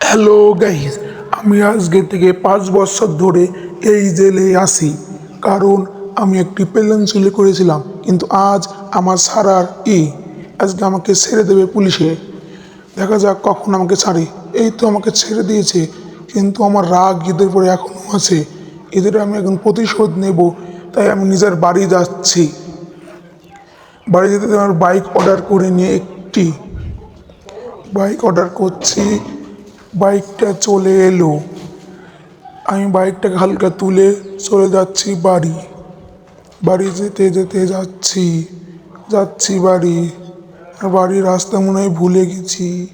Hello guys আমি আজকে থেকে পাঁচ বছর ধরে এই জেলে আসি কারণ আমি একটি প্লেন চুরি করেছিলাম, কিন্তু আজ আমার ছাড়ার ই। আজকে আমাকে ছেড়ে দেবে পুলিশে। দেখা যাক কখন আমাকে ছাড়ে। এই তো আমাকে ছেড়ে দিয়েছে, কিন্তু আমার রাগ ঈদের পরে এখনও আছে। এদের আমি এখন প্রতিশোধ নেব, তাই আমি নিজের বাড়ি যাচ্ছি। বাড়ি যেতে আমার বাইক অর্ডার করে নিয়ে একটি। বাইক অর্ডার করছি। বাইকটা চলে এলো। আমি বাইকটাকে হালকা তুলে চলে যাচ্ছি বাড়ি। বাড়ি যেতে যেতে যাচ্ছি যাচ্ছি বাড়ি। বাড়ির রাস্তা মনে হয় ভুলে গেছি।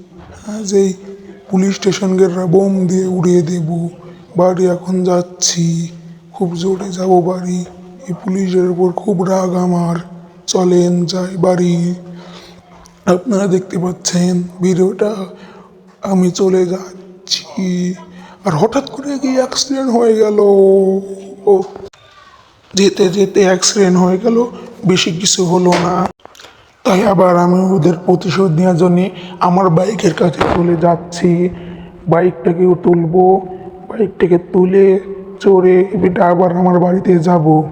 আজ এই পুলিশ স্টেশন গেটরা বোম দিয়ে উড়িয়ে দেব। বাড়ি এখন যাচ্ছি। খুব জোরে যাব বাড়ি। এই পুলিশের উপর খুব রাগ আমার। চলেন যাই বাড়ি। আপনারা দেখতে পাচ্ছেন, ভিডিওটা আমি চলে যাচ্ছি। আর হঠাৎ করে কি অ্যাক্সিডেন্ট হয়ে গেল? ও, যেতে যেতে অ্যাক্সিডেন্ট হয়ে গেল, বেশি কিছু হলো না। তাই আবার আমি ওদের প্রতিশোধ নেওয়ার জন্যে আমার বাইকের কাছে চলে যাচ্ছি। বাইকটাকেও তুলবো, বাইকটাকে তুলে চড়ে এটা আবার আমার বাড়িতে যাব।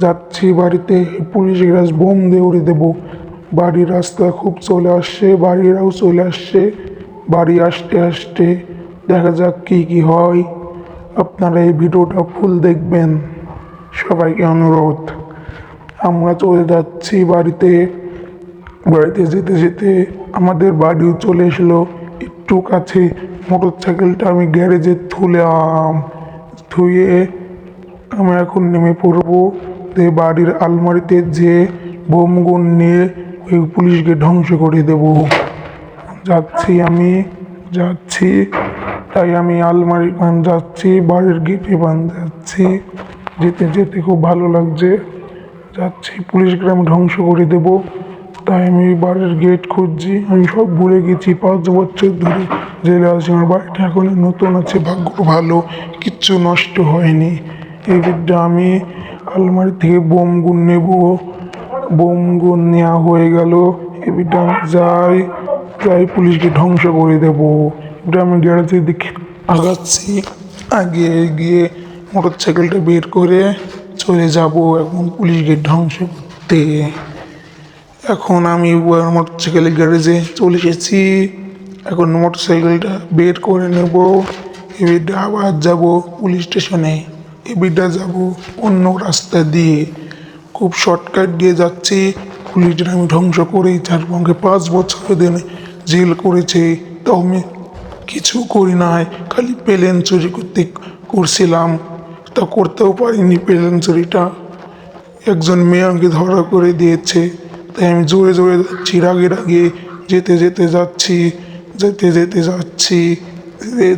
যাচ্ছি বাড়িতে, পুলিশ গ্যাস বোম দিয়ে উড়ে দেবো। বাড়ির রাস্তা খুব চলে আসছে বাড়িরাও চলে আসছে। বাড়ি আসতে আসতে দেখা যাক কী কী হয়। আপনারা এই ভিডিওটা ফুল দেখবেন। সবাইকে অনুরোধ। আমরা চলে যাচ্ছি বাড়িতে। বাড়িতে যেতে যেতে আমাদের বাড়িও চলে এসলো। একটু কাছে মোটর সাইকেলটা আমি গ্যারেজে থুলাম থুয়ে আমি এখন নেমে পড়ব। দিয়ে বাড়ির আলমারিতে যে বোমগুন নিয়ে ওই পুলিশকে ধ্বংস করে দেব। যাচ্ছি আমি, যাচ্ছি, তাই আমি আলমারি পান যাচ্ছি বাড়ির গেটে পান যাচ্ছি যেতে যেতে খুব ভালো লাগছে। যাচ্ছি পুলিশকে আমি ধ্বংস করে দেব। তাই আমি বাড়ির গেট খুঁজছি। আমি সব ভুলে গেছি, পাঁচ বছর ধরে জেলে আছি। আমার বাড়িটা এখন নতুন আছে, ভাগ্য ভালো, কিচ্ছু নষ্ট হয়নি। এই বিদ্যা আমি আলমারি থেকে বোম গুন নেব। বোম গুন নেওয়া হয়ে গেল। এবিটা আমি যাই। যাই পুলিশকে ধ্বংস করে দেব। আমি গ্যারেজের দিকে আগাচ্ছি, আগে গিয়ে মোটর সাইকেলটা বের করে চলে যাব এখন পুলিশকে ধ্বংস করতে। এখন আমি মোটর সাইকেলের গ্যারেজে চলে এসেছি। এখন মোটর সাইকেলটা বের করে নেব। এবিটা আবার যাব পুলিশ স্টেশনে। এবিটা যাব অন্য রাস্তা দিয়ে। খুব শর্টকাট দিয়ে যাচ্ছি। পুলিশটা আমি ধ্বংস করেই আমাকে পাঁচ বছর দিন জেল করেছে। তাও আমি কিছু করি নাই, খালি প্লেন চুরি করতে করছিলাম। তা করতেও পারিনি প্লেন চুরিটা। একজন মেয়ে আমাকে ধরা করে দিয়েছে। তাই আমি জোরে জোরে যাচ্ছি রাগে রাগে যেতে যেতে যাচ্ছি, যেতে যেতে যাচ্ছি।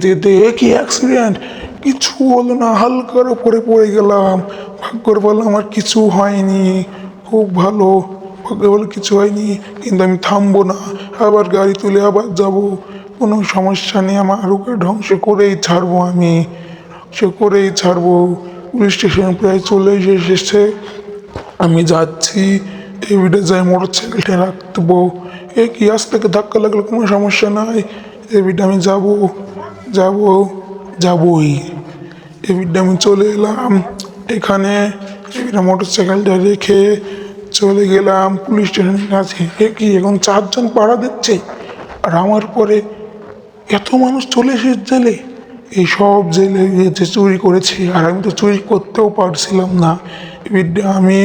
যেতে একই অ্যাক্সিডেন্ট কিছু হলো না, হালকার উপরে পড়ে গেলাম। ভাগ্যর বলে আমার কিছু হয়নি। খুব ভালো ভাগ্য বলে কিছু হয়নি, কিন্তু আমি থামবো না। আবার গাড়ি তুলে আবার যাব। কোনো সমস্যা নেই, আমার ওকে ধ্বংস করেই ছাড়বো আমি। সে করেই ছাড়বো। পুলিশ স্টেশন প্রায় চলে এসেছে। আমি যাচ্ছি এই ভিডিও যাই মোটর সাইকেলটা রাখব। এ কি, আজ থেকে ধাক্কা লাগলে কোনো সমস্যা নাই। এই ভিডিও আমি যাব যাব, যাবই। এই ভিডিও আমি চলে এলাম। এখানে এখানে মোটর সাইকেলটা রেখে চলে গেলাম, পুলিশ স্টেশনের কাছে এ কি, এখন চারজন পাড়া দিচ্ছে? আর আমার পরে এত মানুষ চলে এসে জেলে। এই সব জেলে গিয়েছে চুরি করেছে, আর আমি তো চুরি করতেও পারছিলাম না। আমি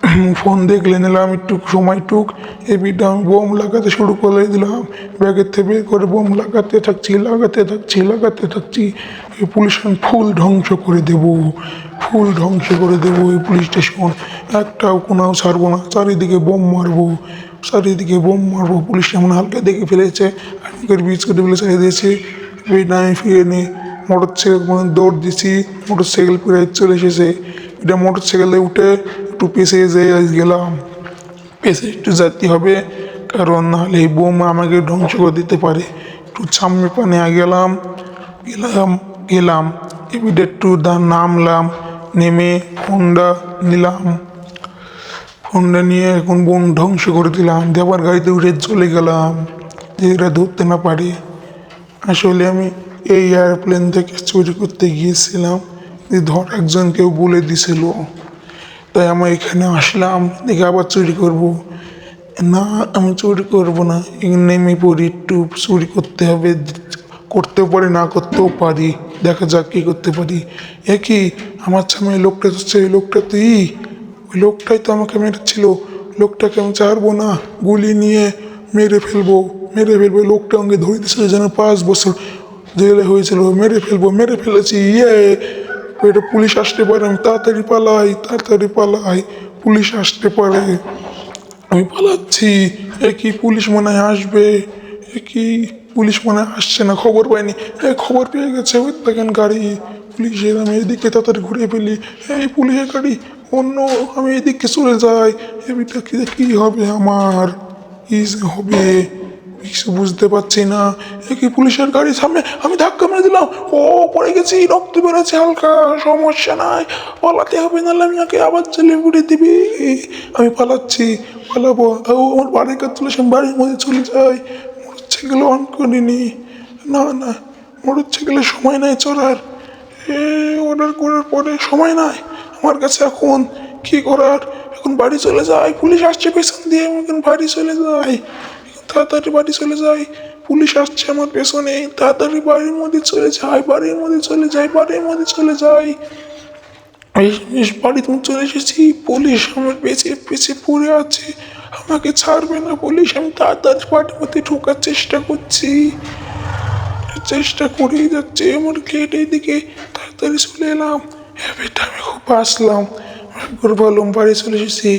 ফোন দেখলে নিলাম, একটু সময় টুক এ বিটা আমি বোম লাগাতে শুরু করে দিলাম। ব্যাগের থেকে বের করে বোম লাগাতে থাকছি লাগাতে থাকছি লাগাতে থাকছি। এই পুলিশ ফুল ধ্বংস করে দেব, ফুল ধ্বংস করে দেবো এই পুলিশ স্টেশন। একটাও কোনাও ছাড়বো না, চারিদিকে বোম মারবো, চারিদিকে বোম মারবো। পুলিশ এমন হালকা দেখে ফেলেছে আর্মিকের বীজ কেটে ফেলে ছেড়ে দিয়েছে। এই আমি ফিরে নিয়ে মোটর সাইকেল দৌড় দিছি মোটর সাইকেল প্রায় চলে এসেছে। এটা মোটর সাইকেলে উঠে একটু পেছে যেয়ে গেলাম। পেছে একটু যেতে হবে, কারণ নাহলে এই বোম আমাকে ধ্বংস করে দিতে পারে। একটু সামনে পানে গেলাম গেলাম গেলাম। এবিডে একটু নামলাম, নেমে ফোনটা নিলাম। ফোনটা নিয়ে এখন বোন ধ্বংস করে দিলাম দেবার গাড়িতে উঠে চলে গেলাম। যে এরা ধরতে না পারে। আসলে আমি এই এয়ারপ্লেন থেকে চুরি করতে গিয়েছিলাম। ধর একজন কেউ বলে দিছিল, তাই আমি এখানে আসলাম, দেখে আবার চুরি করব। না, আমি চুরি করব না নেমে পড়ি একটু চুরি করতে হবে, করতেও পারি, না করতেও পারি, দেখা যাক কী করতে পারি। এ কি, আমার সামনে লোকটা হচ্ছে ওই লোকটা তুই ওই লোকটাই তো আমাকে মেরেছিল, লোকটাকে আমি ছাড়বো না, গুলি নিয়ে মেরে ফেলব মেরে ফেলব লোকটা আমাকে ধরে দিয়েছিল যেন পাঁচ বছর জেলে হয়েছিল, মেরে ফেলব, মেরে ফেলেছি ইয়ে। এটা পুলিশ আসতে পারে, আমি তাড়াতাড়ি পালাই তাড়াতাড়ি পালাই, পুলিশ আসতে পারে। আমি পালাচ্ছি এ কি পুলিশ মনে হয় আসবে এ কি পুলিশ মনে হয় আসছে না, খবর পাইনি। এ, খবর পেয়ে গেছে, ওই দেখেন গাড়ি, পুলিশের, আমি এদিকে তাড়াতাড়ি ঘুরে ফেলি। এই পুলিশের গাড়ি, অন্য, আমি এদিকে চলে যাই। এটা কি হবে আমার? কি হবে? কিছু বুঝতে পারছি না। এ কি পুলিশের গাড়ি সামনে আমি ধাক্কা মেরে দিলাম? ও পড়ে গেছি রক্ত বেরোচ্ছে হালকা সমস্যা নাই। পালাতে হবে নাহলে আমি আগে আবার জেলে পুড়ে দিবি। আমি পালাচ্ছি পালাবো। ও আমার বাড়ির কাছে চলে আসে, বাড়ির মধ্যে চলে যাই মরচ্ছে গেলে অন করিনি। না না মরচ্ছে গেলে সময় নাই চড়ার এ অর্ডার করার পরে সময় নাই। আমার কাছে এখন কি করার? এখন বাড়ি চলে যায় পুলিশ আসছে পেছন দিয়ে আমি এখন বাড়ি চলে যাই। তাড়াতাড়ি বাড়ি চলে যাই। পুলিশ আসছে আমার পেছনে। তাড়াতাড়ি বাড়ির মধ্যে চলে যাই, বাড়ির মধ্যে চলে যাই, বাড়ির মধ্যে চলে যাই। বাড়িতে চলে এসেছি। পুলিশ আমার পেছে পেছে পড়ে আছে। আমাকে ছাড়বে না পুলিশ। আমি তাড়াতাড়ি বাড়ির মধ্যে ঢোকার চেষ্টা করছি। চেষ্টা করেই যাচ্ছে। আমার গেট এইদিকে তাড়াতাড়ি চলে এলাম। হ্যাবিটা আমি খুব বাঁচলাম বললাম বাড়ি চলে এসেছি।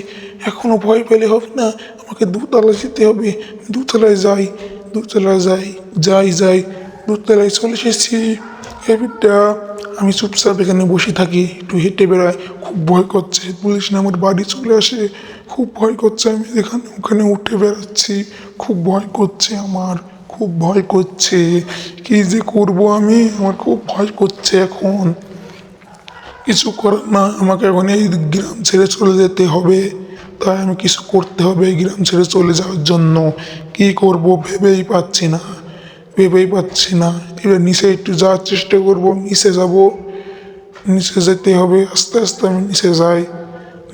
এখনও ভয় পেলে হবে না, আমাকে দুতলা যেতে হবে। দুতলায় যাই দুতলায় যাই যাই যাই, দুতলায় চলে এসেছি। হ্যাবিটটা আমি চুপচাপ এখানে বসে থাকি, একটু হেঁটে বেড়াই, খুব ভয় করছে। পুলিশ না আমার বাড়ি চলে আসে, খুব ভয় করছে আমি এখানে ওখানে উঠে বেড়াচ্ছি। খুব ভয় করছে আমার, খুব ভয় করছে। কি যে করব আমি? আমার খুব ভয় করছে এখন। কিছু করার না আমাকে এখন এই গ্রাম ছেড়ে চলে যেতে হবে। তাই আমি কিছু করতে হবে এই গ্রাম ছেড়ে চলে যাওয়ার জন্য। কি করব ভেবেই পাচ্ছি না, ভেবেই পাচ্ছি না। এবার নিচে একটু যাওয়ার চেষ্টা করব, নিচে যাব। নিচে যেতে হবে, আস্তে আস্তে আমি নিচে যাই।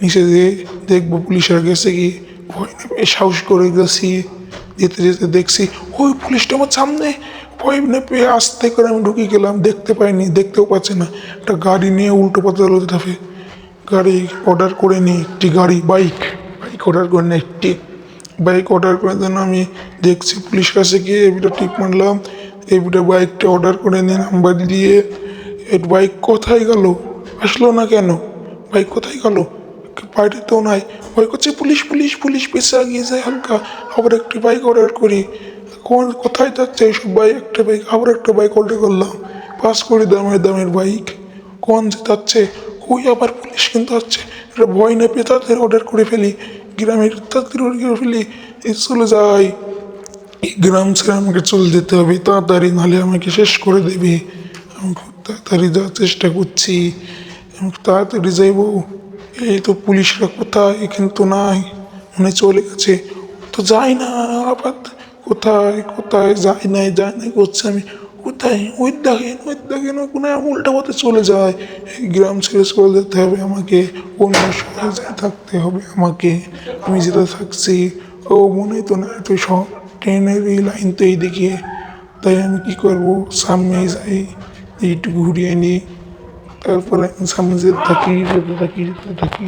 নিচে যেয়ে দেখব পুলিশের গেছে কি ভয় সাহস করে গেছি। যেতে যেতে দেখছি, ওই পুলিশটা আমার সামনে ভয় না পেয়ে আস্তে করে আমি ঢুকে গেলাম, দেখতে পাইনি, দেখতেও পাচ্ছি না। একটা গাড়ি নিয়ে উল্টো পাতা হতে থাকে গাড়ি অর্ডার করে নিই একটি গাড়ি বাইক বাইক অর্ডার করে নিই একটি। বাইক অর্ডার করে দেন আমি দেখছি পুলিশ কাছে গিয়ে এবিটা টিপ মারলাম। এবিটা বাইকটা অর্ডার করে নিয়ে নাম্বার দিয়ে বাইক কোথায় গেল? আসলো না কেন? বাইক কোথায় গেল? বাইরে তো নাই। ভয় করছে, পুলিশ পুলিশ পুলিশ পেছে আগিয়ে যায় হালকা। আবার একটি বাইক অর্ডার করি। কোন কোথায় যাচ্ছে এইসব বাইক একটা বাইক আবার একটা বাইক অর্ডার করলাম পাস করে দামের দামের বাইক। কোন যে যাচ্ছে ওই আবার পুলিশ কিন্তু আসছে এটা ভয় না পেয়ে তাদের অর্ডার করে ফেলি। গ্রামের তাদের অর্ডার করে ফেলি চলে যাই। গ্রাম ছেড়ে আমাকে চলে যেতে হবে, তাড়াতাড়ি, নাহলে আমাকে শেষ করে দেবে। আমি খুব তাড়াতাড়ি যাওয়ার চেষ্টা করছি। আমি তাড়াতাড়ি যাইব। এই তো পুলিশরা কোথায়? এখানে তো নাই। মনে চলে গেছে। তো যাই না, আবার কোথায় কোথায় যাই নাই যাই নাই করছে আমি। কোথায়? ওই দেখেন ওই দেখেন ওই কোনো উল্টা পথে চলে যায়। এই গ্রাম ছেড়ে চলে যেতে হবে আমাকে, অন্য শহরে থাকতে হবে আমাকে। আমি যেটা থাকছি। ও মনে তো না তো সব ট্রেনের এই লাইন তো এইদিকে। তাই আমি কী করব? সামনে যাই, এইটুকু ঘুরিয়ে নিই। তারপরে আমি সামনে যেতে থাকি যেতে থাকি যেতে থাকি।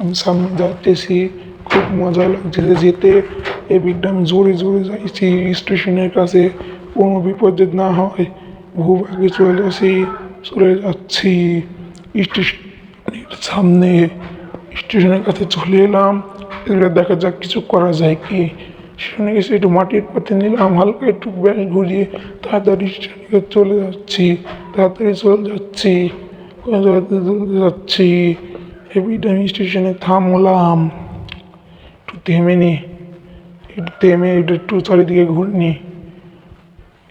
আমি সামনে যাচ্তেছি খুব মজা লাগছে যেতে। এই বিকটা আমি জোরে জোরে যাইছি স্টেশনের কাছে কোনো বিপদ না হয় আগে চলে আসি, চলে যাচ্ছি। স্টেশনের সামনে, স্টেশনের কাছে চলে এলাম। এগুলো দেখা যাক কিছু করা যায় কি। সেখানে গেছে একটু মাটির পথে নিলাম, হালকা একটু ব্যাগ ঘুরিয়ে তাড়াতাড়ি স্টেশনে চলে যাচ্ছি, তাড়াতাড়ি চলে যাচ্ছি চলে যাচ্ছি। হেভিটা আমি স্টেশনে থামলাম, একটু থেমে নি। একটু থেমে একটু চারিদিকে ঘুরে নি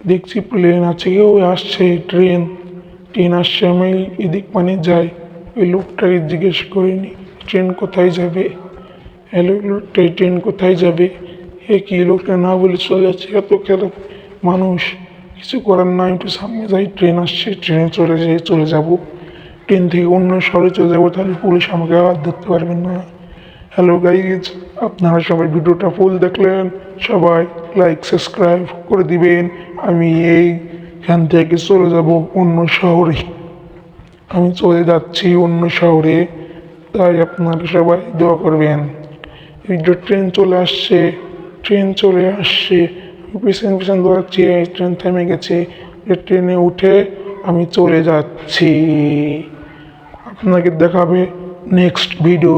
দেখছি প্লেন আছে, কেউ আসছে ট্রেন ট্রেন আসছে, আমি এদিক মানে যাই। ওই লোকটাকে জিজ্ঞেস করিনি ট্রেন কোথায় যাবে? হ্যালো লোকটাই ট্রেন কোথায় যাবে? এ কি লোকটা না বলে চলে যাচ্ছে, এত খেলা মানুষ? কিছু করার নাই, একটু সামনে যাই ট্রেন আসছে ট্রেনে চলে যাই, চলে যাব। ট্রেন থেকে অন্য শহরে চলে যাব, তাহলে পুলিশ আমাকে আর ধরতে পারবেন না। হ্যালো গাইজ আপনারা সবাই ভিডিওটা ফুল দেখলেন। সবাই লাইক সাবস্ক্রাইব করে দিবেন। আমি এইখান থেকে চলে যাব অন্য শহরে। আমি চলে যাচ্ছি অন্য শহরে। তাই আপনারা সবাই দোয়া করবেন। এই যে ট্রেন চলে আসছে। ট্রেন চলে আসছে। পিছন পিছন দৌড়াচ্ছি। এই ট্রেন থেমে গেছে। ট্রেনে উঠে আমি চলে যাচ্ছি। আপনাকে দেখাবে নেক্সট ভিডিও